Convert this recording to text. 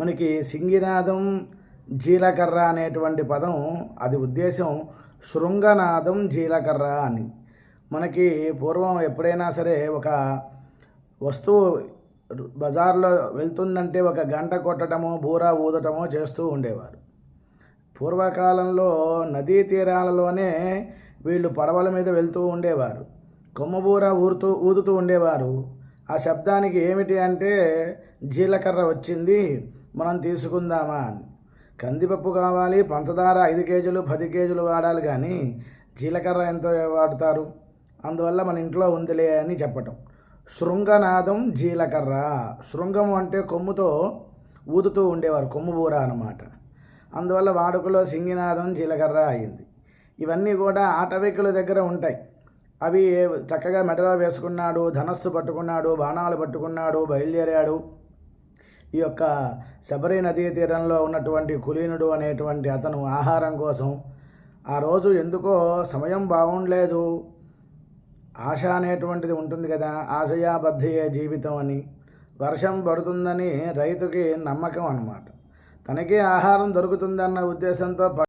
మనకి సింగినాదం జీలకర్ర అనేటువంటి పదం అది ఉద్దేశం శృంగనాదం జీలకర్ర అని. మనకి పూర్వం ఎప్పుడైనా సరే ఒక వస్తువు బజార్లో వెళ్తుందంటే ఒక గంట కొట్టడమో బూరా ఊదటమో చేస్తూ ఉండేవారు. పూర్వకాలంలో నదీ తీరాలలోనే వీళ్ళు పడవల మీద వెళ్తూ ఉండేవారు. కొమ్మబూర ఊరుతూ ఊదుతూ ఉండేవారు. ఆ శబ్దానికి ఏమిటి అంటే జీలకర్ర వచ్చింది మనం తీసుకుందామా? అని కందిపప్పు కావాలి పంచదార ఐదు కేజీలు పది కేజీలు వాడాలి కానీ జీలకర్ర ఎంతో వాడతారు. అందువల్ల మన ఇంట్లో ఉందిలే అని చెప్పటం. శృంగనాదం జీలకర్ర. శృంగం అంటే కొమ్ముతో ఊదుతూ ఉండేవారు కొమ్ము బూర అన్నమాట. అందువల్ల వాడుకలో సింగినాదం జీలకర్ర అయింది. ఇవన్నీ కూడా ఆటవికుల దగ్గర ఉంటాయి. అవి చక్కగా మెడలో వేసుకున్నాడు ధనస్సు పట్టుకున్నాడు బాణాలు పట్టుకున్నాడు బయలుదేరాడు. ఈ యొక్క శబరి నదీ తీరంలో ఉన్నటువంటి కులీనుడు అనేటువంటి అతను ఆహారం కోసం ఆ రోజు ఎందుకో సమయం బాగుండలేదు. ఆశ అనేటువంటిది ఉంటుంది కదా ఆశయాబద్ధయే జీవితం అని. వర్షం పడుతుందని రైతుకి నమ్మకం అన్నమాట. తనకే ఆహారం దొరుకుతుందన్న ఉద్దేశంతో